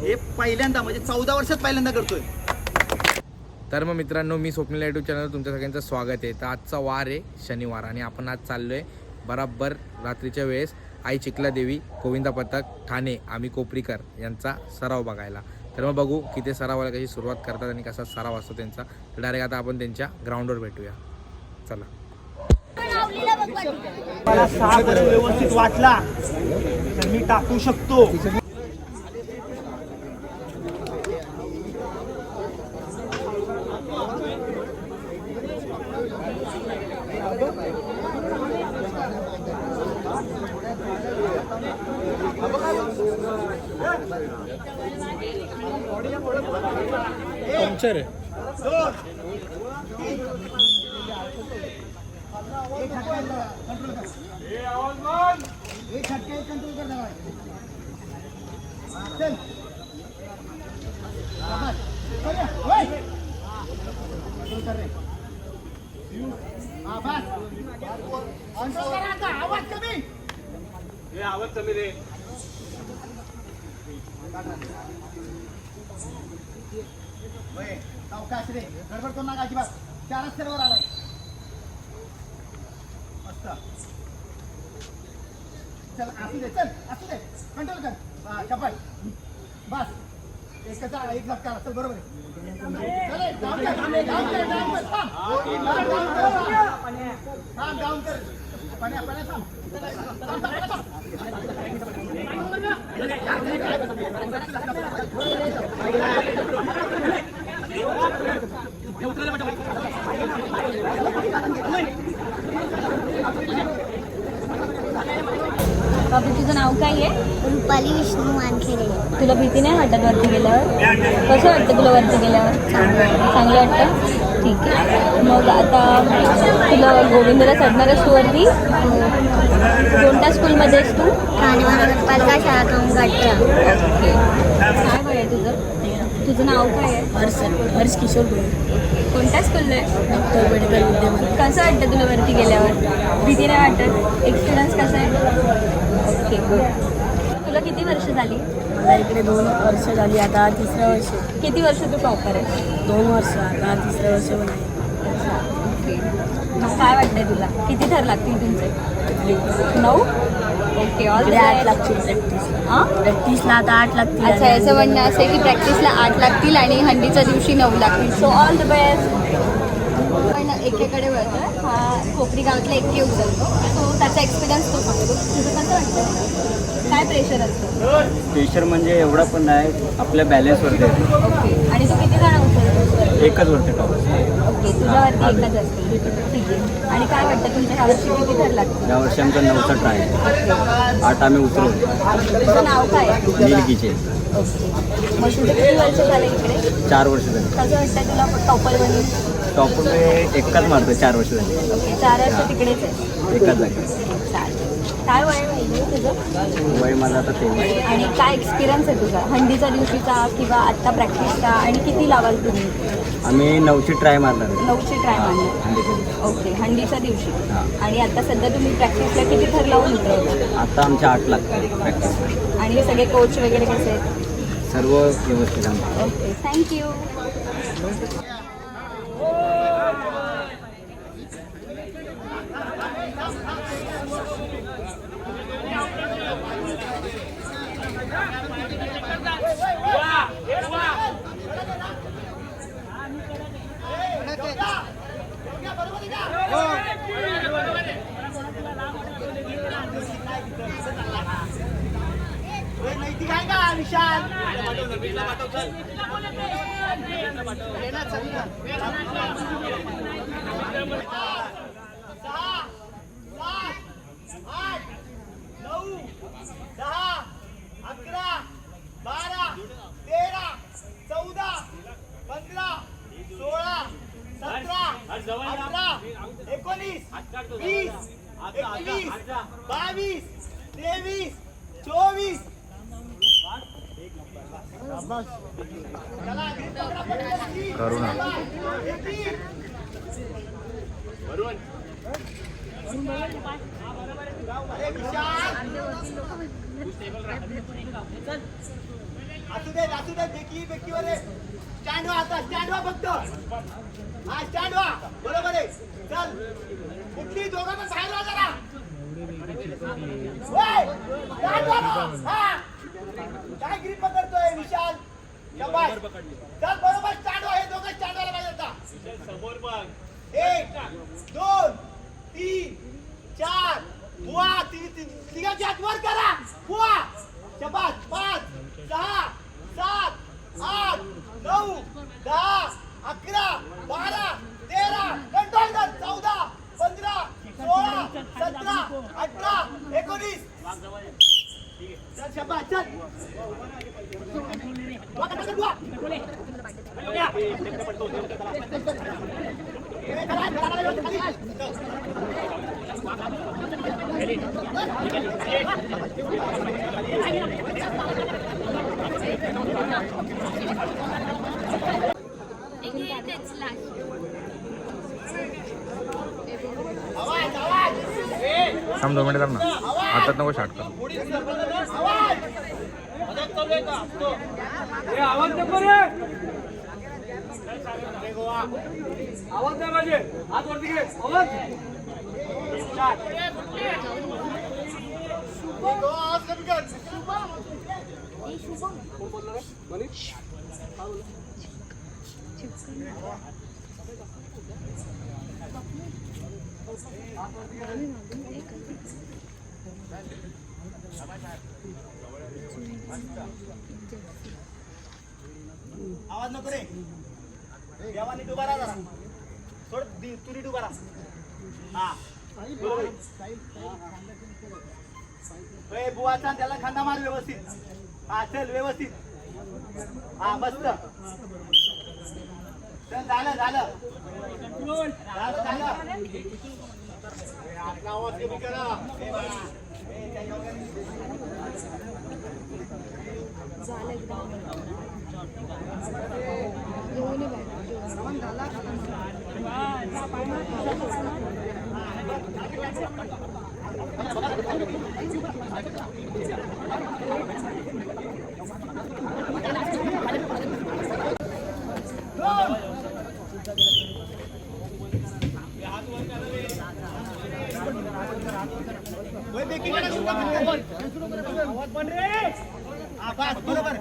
हे पहिल्यांदा म्हणजे चौदा वर्षात पहिल्यांदा करतोय. तर मग मित्रांनो मी स्वप्नील युट्यूब चॅनलवर तुमच्या सगळ्यांचं स्वागत आहे. तर आजचा वार आहे शनिवार आणि आपण आज चाललो आहे बराबर रात्रीच्या वेळेस आई चिखला देवी गोविंदा पथक ठाणे आम्ही कोपरीकर यांचा सराव बघायला. तर मग बघू की ते सरावाला कशी सुरुवात करतात आणि कसा सराव असतो त्यांचा. तर डायरेक्ट आता आपण त्यांच्या ग्राउंडवर भेटूया. चला. मला सहा जर व्यवस्थित वाटला तर मी टाकू शकतो. पंक्चर आहे. आवाज कमी. आवाज कमी रे सावकाश रे. गडबड करू नका अजिबात. चारच सर्वर आलाय. मस्त. चल असू दे चल असू दे. कंट्रोल कर. चपाट बस. एकच एक झटका चल बरोबर आहे. डाऊन कर, डाऊन कर. पाण्या, पाण्या, थांब. बाबू तुझं नाव काय आहे? रुपाली विष्णू वानखेडे तुला भीती नाही वाटत वरती गेल्यावर? कसं वाटतं तुला वरती गेल्यावर? चांगलं वाटतं? ठीक आहे. मग आता तुला गोविंदला चढणार आहेस तू वरती कोणत्या स्कूलमध्ये आहेस तू? ठाणे महानगरपालिका शाळा कामगाटच्या तुझं तुझं नाव काय आहे? हर्ष हर्ष किशोर गोळे कोणत्या स्कूलला आहे? डॉक्टर मेडिकल विद्यामंदिर कसं वाटतं तुला वरती गेल्यावर? भीती नाही वाटत? एक्सपिरियन्स कसा आहे? ओके गुड तुला किती वर्ष झाली? मला इकडे दोन वर्ष झाली आता तिसरं वर्ष. किती वर्ष तू टॉपर आहे? दोन वर्ष आता तिसरं वर्ष पण आहे. मग काय वाटतंय तुला? किती थर लागतील तुमचे? नऊ? ओके ऑल इकडे आठ लागतील प्रॅक्टिस प्रॅक्टिसला आता आठ लागतील अच्छा याचं म्हणणं असं आहे की प्रॅक्टिसला आठ लागतील आणि हंडीच्या दिवशी नऊ लागतील. सो ऑल द बेस्ट पण एकेकडे वळतो हा कोपरी गावातला एके उचलतो सो त्याचा एक्सपिरियन्स तो सांगतो. तुझं कसं वाटतं काय प्रेशर असतं? प्रेशर म्हणजे एवढा पण नाही आपल्या बॅलन्सवरती आहे. ओके किती जण उचलतो एकच वरती टॉप ओके तुझ्यावरती एकच असते ठीक आहे. आणि काय वाटतं तुमच्या किती थर लागतील? यावर्षी आमचा नऊचा ट्राय आहे. आठ आम्ही उतरवतो तुझं नाव काय आहे? नीलकीचे ओके. मग तुझं किती वर्ष झालं इकडे? चार वर्ष झाली. कसं वाटतं तुला टॉपर बनून? टॉप एकच मारतो चार वर्ष झाली. ओके चार वर्ष तिकडेच आहे. एकाच जागी. चालेल. काय वय तुझं? वय माझं आता तेवीस. आणि काय एक्सपिरियन्स आहे तुझा? हंडीच्या दिवशीचा किंवा आत्ता प्रॅक्टिसचा आणि किती लावाल तुम्ही? आम्ही नऊची ट्राय मारणार नऊशे ट्राय मारणार. ओके हंडीच्या दिवशी. आणि आता सध्या तुम्ही प्रॅक्टिसला किती थर लावून उतरवता? आता आमच्या आठ लागतात प्रॅक्टिस आणि सगळे कोच वगैरे कसे आहेत? सर्व व्यवस्थित ओके थँक्यू नैतिक विशाल. सहा सात आठ नऊ दहा अकरा बारा तेरा चौदा पंधरा सोळा सतरा अठरा एकोणीस वीस एकवीस बावीस तेवीस करुणा. असू दे असू दे बेकी बेकी स्टँड व्हा आता स्टँड व्हा फक्त हा स्टँड व्हा बरोबर आहे चल कुठली दोघं बाहेर जरा ओय, stand व्हा ना. हा. काय ग्रीप पकडतोय विशाल शाबास. चल बरोबर स्टँड व्हा हे दोघं स्टँड व्हायला पाहिजे आता. एक दोन तीन चार. बुवा तीन तिघांची हात वर करा. बुवा. शपात पाच सहा सात आठ नऊ दहा अकरा बारा तेरा कंट्रोल कर चौदा पंधरा सोळा सतरा अठरा एकोणीस. चल शपात चल. थांब दोन मिनिट थांब ना हातात नको शाट कर आवाज आवाज नको रे देवानी उभा राहा जरा आवाज नको रे. देवानी डुबारा जरा. सोड तुरी डुबारा हा. बुवाचा त्याला खांदा मार व्यवस्थित. हा चल व्यवस्थित. हा मस्त. चल झालं झालं. झालं झालं. आपला आवाज कमी करा. झालं बाळा. ए, त्या योगाने- ओय, बेकी कडे सुद्धा पण कर. हा, बस, बरोबर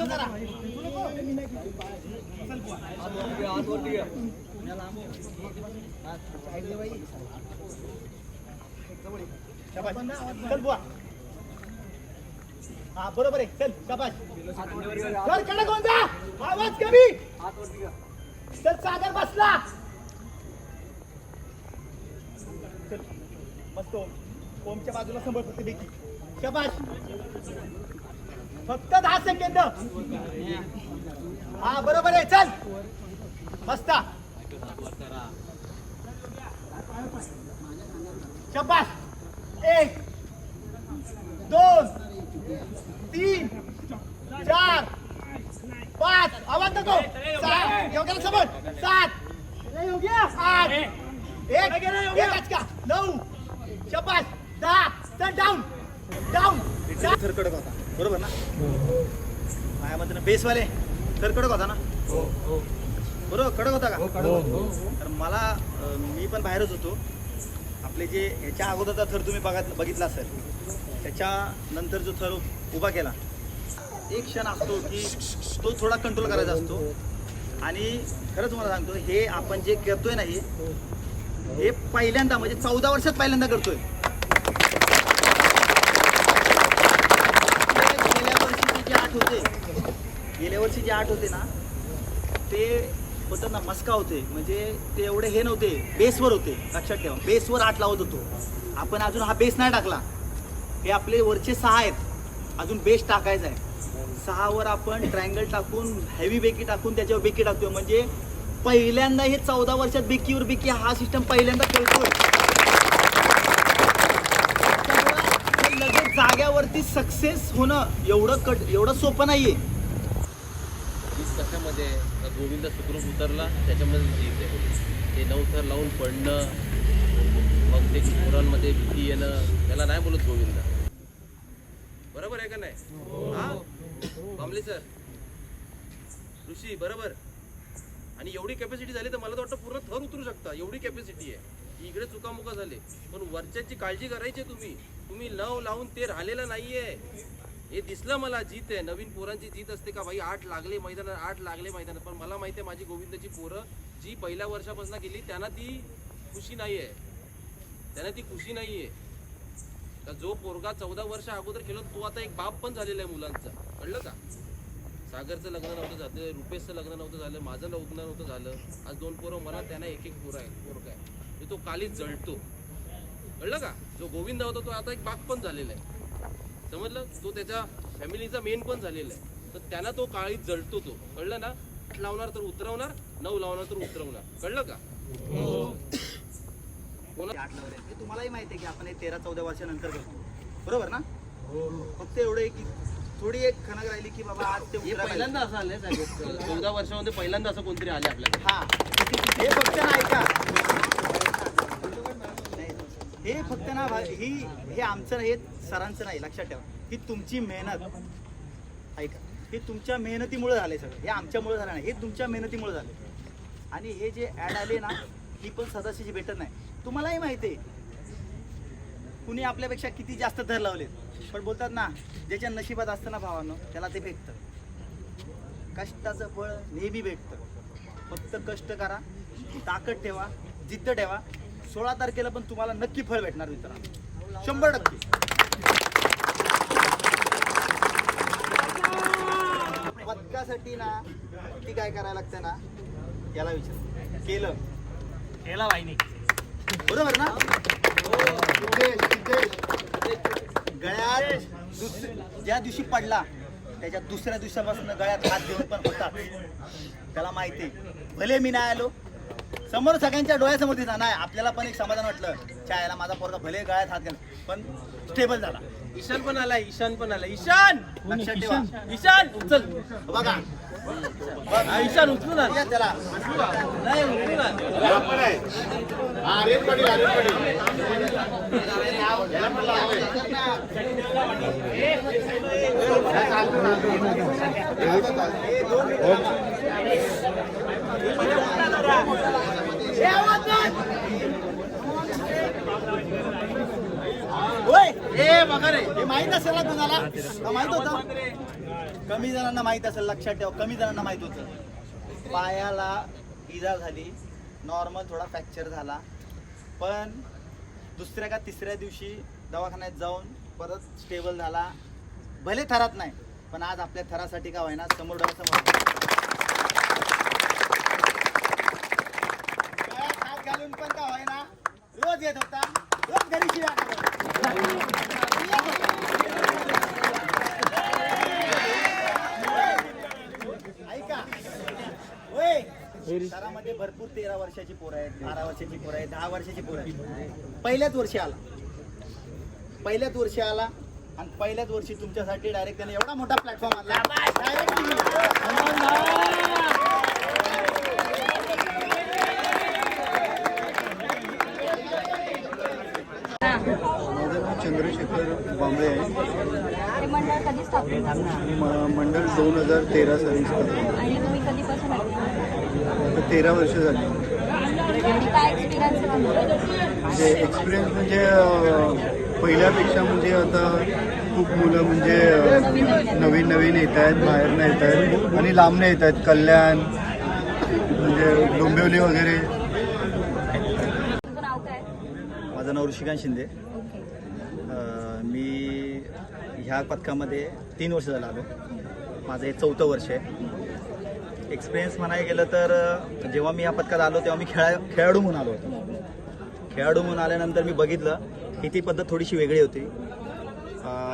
हो जरा चल बुवा हा बरोबर आहे चल शाबाश कर कोणता जा आवाज कमी चल सागर बसला मस्त ओम. ओमच्या बाजूला संभळ फक्त बेकी शाबाश फक्त दहा सेकंद हा बरोबर आहे चल मस्त शबाश एक दोन तीन चार पाच आवाज नको सहा योग्याला समोर सात योग्य आठ एक एक का नऊ शपास दहा. चल डाऊन डाऊन थर कडक होता. बरोबर ना? माझ्या मते बेसवाले थर कडक होता ना? बरोबर? कडक होता का? तर मला मी पण बाहेरच होतो. आपले जे ह्याच्या अगोदरचा थर तुम्ही बघा बघितला असेल. त्याच्यानंतर जो थर उभा केला एक क्षण असतो की तो थोडा कंट्रोल करायचा असतो. आणि खरंच मला सांगतो हे आपण जे करतोय ना हे पहिल्यांदा म्हणजे चौदा वर्षात पहिल्यांदा करतोय. गेल्या वर्षी जे आठ होते गेल्या वर्षी जे आठ होते ना ते होतं ना मस्का होते. म्हणजे ते एवढे हे नव्हते बेसवर होते लक्षात ठेवा. बेसवर आठ लावत होतो. आपण अजून हा बेस नाही टाकला. हे आपले वरचे सहा आहेत. अजून बेस टाकायचा आहे. सहावर आपण ट्रायंगल टाकून हेवी बेकी टाकून त्याच्यावर बेकी टाकतोय. म्हणजे पहिल्यांदा हे चौदा वर्षात बिकीवर बिकी हा सिस्टम पहिल्यांदा खेळतोय लगेच जाग्यावरती सक्सेस होणं एवढं कट एवढं सोपं नाहीये. वीस कशामध्ये गोविंद सुखरूप उतरला त्याच्यामध्ये म्हणजे जिंकले ते नवथर लावून पडणं मग ते पोरांमध्ये भीती येणं त्याला नाही बोलत गोविंद बरोबर आहे का नाही? हा? बांबले सर. ऋषी बरोबर? आणि एवढी कॅपॅसिटी झाली तर मला तर वाटतं पूर्ण थर उतरू शकता. एवढी कॅपॅसिटी आहे. इकडे चुकामुका झाले. पण वरच्याची काळजी करायची आहे तुम्ही. तुम्ही लव लावून ते राहिलेलं नाहीये. हे दिसलं मला जीत आहे. नवीन पोरांची जीत असते का? भाई आठ लागले मैदानात आठ लागले मैदानात. पण मला माहिती आहे माझी गोविंदाची पोरं जी पहिल्या वर्षापासून गेली त्यांना ती खुशी नाही आहे त्यांना ती खुशी नाही आहे का जो पोरगा चौदा वर्ष अगोदर खेळत तो आता एक बाप पण झालेला आहे मुलांचा. कळलं का? सागरचं लग्न नव्हतं झालं रुपेशचं लग्न नव्हतं झालं माझं लग्न नव्हतं झालं. आज दोन पोरं मला त्यांना एक एक पोरं आहे पोरगा आहे. म्हणजे तो कालीच जळतो. कळलं का? जो गोविंद होता तो आता एक बाग पण झालेला आहे. समजलं? तो त्याच्या फॅमिलीचा मेन पण झालेला आहे. तर त्यांना तो काळीच जळतो तो. कळलं ना? आठ लावणार तर उतरवणार नऊ लावणार तर उतरवणार. कळलं का? तुम्हालाही माहिती आहे की आपण हे तेरा चौदा वर्षानंतर करतो. बरोबर ना? फक्त एवढं आहे की थोडी एक खनक राहिली की बाबा आज ते हे पहिल्यांदा असं आलंय साहेब चौदा वर्षामध्ये पहिल्यांदा असं कोणतरी आले आपल्याकडे? हा. हे फक्त ना ऐका. हे फक्त ना भा- ही हे आमचं हे सरांचं नाही लक्षात ठेवा. ही तुमची मेहनत. ऐका. हे तुमच्या मेहनतीमुळे झाले सगळं. हे आमच्यामुळे झालं नाही. हे तुमच्या मेहनतीमुळे झाले आणि हे जे ॲड आले ना ही पण सदाशीची भेटत नाही. तुम्हालाही माहिती आहे. कुणी आपल्यापेक्षा किती जास्त धर लावलेत? पण बोलतात ना ज्याच्या नशिबात असतं ना भावानं त्याला ते भेटतं. कष्टाचं फळ नेहमी भेटतं. फक्त कष्ट करा ताकद ठेवा जिद्द ठेवा. सोळा तारखेला पण तुम्हाला नक्की फळ भेटणार मित्रांनो. शंभर टक्के. पदकासाठी ना ती काय करायला लागतं ना याला विचार. केलं. केला वाहिनी बरोबर ना? गळ्यात दुस- ज्या दिवशी पडला त्याच्या दुसऱ्या दिवसापासून गळ्यात हात देऊन पण होतात. त्याला माहिती आहे. भले मी नाही आलो समोर सगळ्यांच्या डोळ्यासमोर दिसला नाही. आपल्याला पण एक समाधान वाटलं. चायला माझा पोरगा भले गळ्यात हात घाल पण स्टेबल झाला. ईशान पण आलाय ईशान पण आलाय. ईशान! लक्षात ठेवा. ईशान! उचल. बघा. ईशान उचलून त्याला. नाही हे माहीत असेल ना तुम्हाला माहीत होतं? कमी जणांना माहीत असेल लक्षात ठेवा कमी जणांना माहीत होतं. पायाला इजा झाली नॉर्मल थोडा फ्रॅक्चर झाला. पण दुसऱ्या का तिसऱ्या दिवशी दवाखान्यात जाऊन परत स्टेबल झाला. भले थरात नाही पण आज आपल्या थरासाठी का होईना समोर डोळ्यासमोर हात घालून पण का होईना रोज येत होता रोज घरी खात होता. ऐका होय शहरामध्ये भरपूर तेरा वर्षाची पोरं आहेत बारा वर्षाची पोरं आहेत दहा वर्षाची पोरं आहेत. पहिल्याच वर्षी आला. पहिल्याच वर्षी आला आणि पहिल्याच वर्षी तुमच्यासाठी डायरेक्ट त्याने एवढा मोठा प्लॅटफॉर्म आणला. माझं नाव चंद्रशेखर बांबळे आहे. मंडळ दोन हजार तेरा करतो आणि तुम्ही कधीपासून आले आता तेरा वर्ष झाली? म्हणजे एक्सपिरियन्स म्हणजे पहिल्यापेक्षा म्हणजे आता खूप मुलं म्हणजे नवीन नवीन येत आहेत बाहेरनं येत आहेत आणि लांबनं येत आहेत. कल्याण म्हणजे डोंबिवली वगैरे. माझं नाव ऋषिकांत शिंदे. मी ह्या पथकामध्ये तीन वर्ष झालं आलो. माझं हे चौथं वर्ष आहे. एक्सपिरियन्स म्हणायला गेलं तर जेव्हा मी ह्या पथकात आलो तेव्हा मी खेळा खेळाडू म्हणून आलो होतो. खेळाडू म्हणून आल्यानंतर मी बघितलं की ती पद्धत थोडीशी वेगळी होती.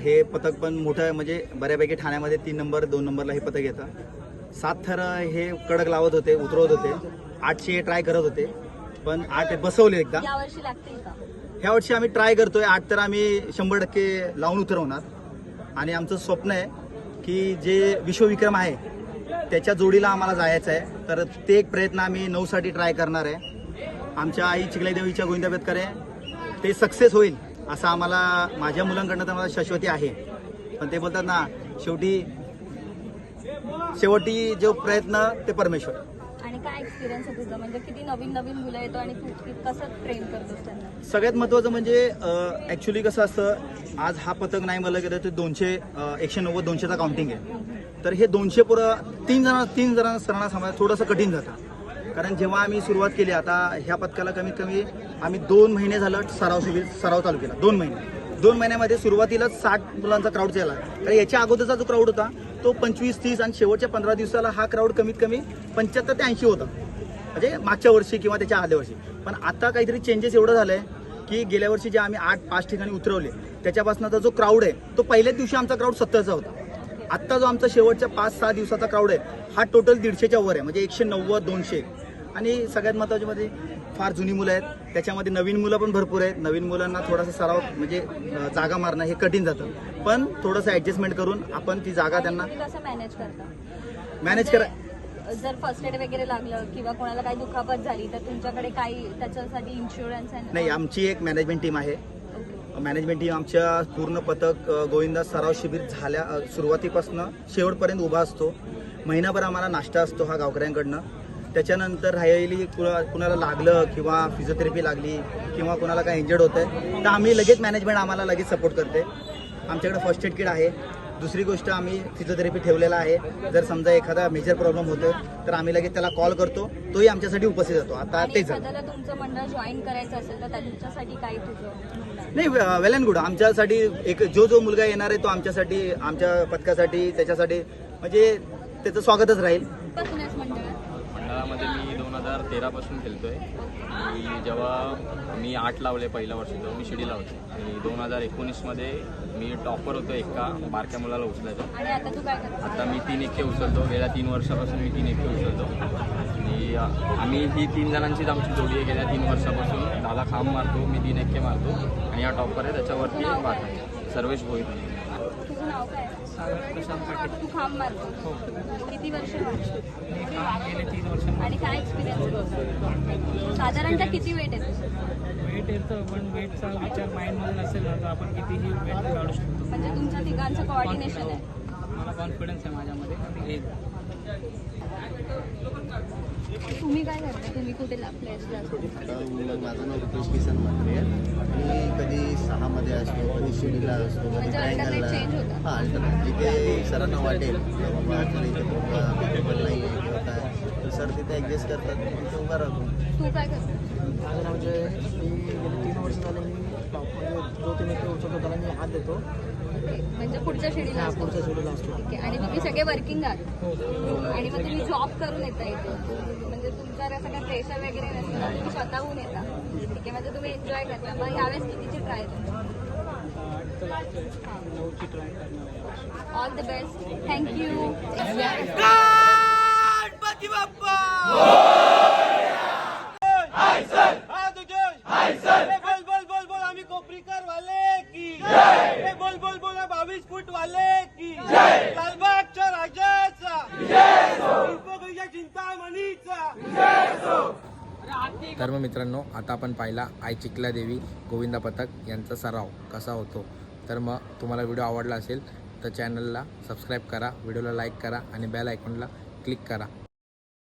हे पथक पण मोठं म्हणजे बऱ्यापैकी ठाण्यामध्ये तीन नंबर दोन नंबरला हे पथक येतं. सात थर हे कडक लावत होते उतरवत होते. आठशे ट्राय करत होते. पण आठ बसवले एकदा. ह्या वर्षी आम्ही ट्राय करतोय. आठ तर आम्ही शंभर टक्के लावून उतरवणार. आणि आमचं स्वप्न आहे की जे विश्वविक्रम आहे त्याच्या जोडीला आम्हाला जायचं आहे. तर ते एक प्रयत्न आम्ही नऊसाठी ट्राय करणार आहे. आमच्या आई चिखलाई देवीच्या गोविंदा बेतकर आहे. ते सक्सेस होईल असं आम्हाला माझ्या मुलांकडनं तर मला शाश्वती आहे. पण ते बोलतात ना शेवटी शेवटी जो प्रयत्न ते परमेश्वर. काय एक्सपिरियन्स आहे तुझा? म्हणजे किती नवीन नवीन मुलं येतो आणि तू कसं ट्रेन करतोस त्यांना? सगळ्यात महत्त्वाचं म्हणजे ॲक्च्युली कसं असतं आज हा पथक नाही मला गेलं तर दोनशे एकशे नव्वद दोनशेचा काउंटिंग आहे. तर हे दोनशे पुरं तीन जण तीन जणांना सरांना सांभाळ थोडंसं कठीण जातं. कारण जेव्हा आम्ही सुरुवात केली आता ह्या पथकाला कमीत कमी आम्ही दोन महिने झालं सराव शिबिर सराव चालू केला. दोन महिने. दोन महिन्यामध्ये सुरुवातीलाच साठ मुलांचा क्राऊड झाला तर याच्या अगोदरचा जो क्राऊड होता तो पंचवीस तीस आणि शेवटच्या पंधरा दिवसाला हा क्राऊड कमीत कमी पंच्याहत्तर ते ऐंशी होता. म्हणजे मागच्या वर्षी किंवा त्याच्या आदल्या वर्षी. पण आता काहीतरी चेंजेस एवढं झालंय की गेल्या वर्षी जे आम्ही आठ पाच ठिकाणी उतरवले त्याच्यापासूनचा जो क्राऊड आहे तो पहिल्याच दिवशी आमचा क्राऊड सत्तरचा होता. आत्ता जो आमचा शेवटच्या पाच सहा दिवसाचा क्राऊड आहे हा टोटल दीडशेच्या वर आहे. म्हणजे एकशे नव्वद दोनशे. आणि सगळ्यात महत्त्वाचे म्हणजे फार जुनी मुलं आहेत. त्याच्यामध्ये नवीन मुलं पण भरपूर आहेत. नवीन मुलांना थोडासा सराव म्हणजे जागा मारणं हे कठीण जातं. पण थोडंसं ऍडजस्टमेंट करून आपण ती जागा त्यांना मॅनेज करता? मॅनेज करा म्हणजे जर फर्स्ट एड वगैरे लागलं किंवा कोणाला काही दुखापत झाली तर तुमच्याकडे काही त्याच्यासाठी इन्शुरन्स आहे नाही आमची एक मॅनेजमेंट टीम आहे. मॅनेजमेंट टीम आमच्या पूर्ण पथक गोविंदा सराव शिबिर झाल्या सुरुवातीपासून शेवटपर्यंत उभा असतो. महिनाभर आम्हाला नाश्ता असतो हा गावकऱ्यांकडनं. त्याच्यानंतर राहिलेली कुणा कुणाला लागलं किंवा फिजिओथेरपी लागली किंवा कुणाला काय इंजर्ड होतं आहे तर आम्ही लगेच मॅनेजमेंट आम्हाला लगेच सपोर्ट करते. आमच्याकडे फर्स्ट एड किट आहे. दुसरी गोष्ट आम्ही फिजिओथेरपी ठेवलेला आहे. जर समजा एखादा मेजर प्रॉब्लेम होतो तर आम्ही लगेच त्याला कॉल करतो. तोही आमच्यासाठी उपस्थित असतो आता झालं. एखाद्याला तुमचं मंडळ जॉईन करायचं असेल तर काय? नाही वेल अँड गुड आमच्यासाठी एक जो जो मुलगा येणार आहे तो आमच्यासाठी आमच्या पथकासाठी त्याच्यासाठी म्हणजे त्याचं स्वागतच राहील. मंडळामध्ये मी दोन हजार तेरापासून खेळतोय. आणि जेव्हा मी आठ लावले पहिल्या वर्षी तेव्हा मी शिडी लावते आणि दोन हजार एकोणीसमध्ये मी टॉपर होतो एका बारक्या मुलाला उचलायचो. आता मी तीन एके उचलतो. गेल्या तीन वर्षापासून मी तीन एके उचलतो. आणि आम्ही ही तीन जणांचीच आमची जोडी आहे. गेल्या तीन वर्षापासून दादा खांब मारतो मी तीन एके मारतो. आणि हा टॉपर आहे त्याच्यावरती बात आहे. सर्वेश भोईर. नाव काय तू खांब मारतो. किती वर्ष आणि काय एक्सपिरियन्स साधारणतः किती वेट आहे तुझं? वेट येतं पण वेटचा विचार माइंडमध्ये नसेल ना तर आपण कितीही वेट काढू शकतो. म्हणजे तुमच्या तिघांचं कोऑर्डिनेशन आहे. मला कॉन्फिडन्स आहे माझ्यामध्ये. एक. तुम्ही काय करता? तुम्ही कुठे प्लेसला माझं नाव रुपेश किसन म्हात्रे आणि कधी सहामध्ये असतो कधी शिडीला असतो कधी म्हणजे ट्रायंगलला होतं. हां अल्टरनेट जिथे सरांना वाटेल की बाबा तर इथे कम्फर्टेबल नाही आहे किंवा काय. तर सर तिथे ॲडजस्ट करतात तिथे उभा राहतो तू काय करतो? माझं नाव म्हणजे मी गेले तीन वर्ष झाले मी टॉप म्हणजे जो तुम्ही ते उचलतो त्याला मी हात देतो. ओके. म्हणजे पुढच्या शेडीला हा असतो. पुढच्या शेड्यूल असतो. ठीक आहे आणि तुम्ही सगळे वर्किंग आहात. आणि मग तुम्ही जॉब करून येता इथे. म्हणजे तुमच्यावर असं काही प्रेशर वगैरे नसतं तुम्ही स्वतःहून येता. आहे म्हणजे तुम्ही एन्जॉय करता. मग यावेळेस कितीची ट्राय नऊची ट्राय करणार all the best thank you बोल बोल बोल बोल आम्ही कोपरीकर वाले की जय बोल बोल बोल बावीस फूट वाले की जय लालबागच्या राजाचा जय चिंतामणीचा तर मग मित्रांनो आता आपण पाहिला आई चिखला देवी गोविंदा पथक यांचा सराव कसा होतो. तर मग तुम्हाला व्हिडिओ आवडला असेल तर चॅनलला सबस्क्राईब करा व्हिडिओला लाईक करा आणि बेल आयकॉनला क्लिक करा.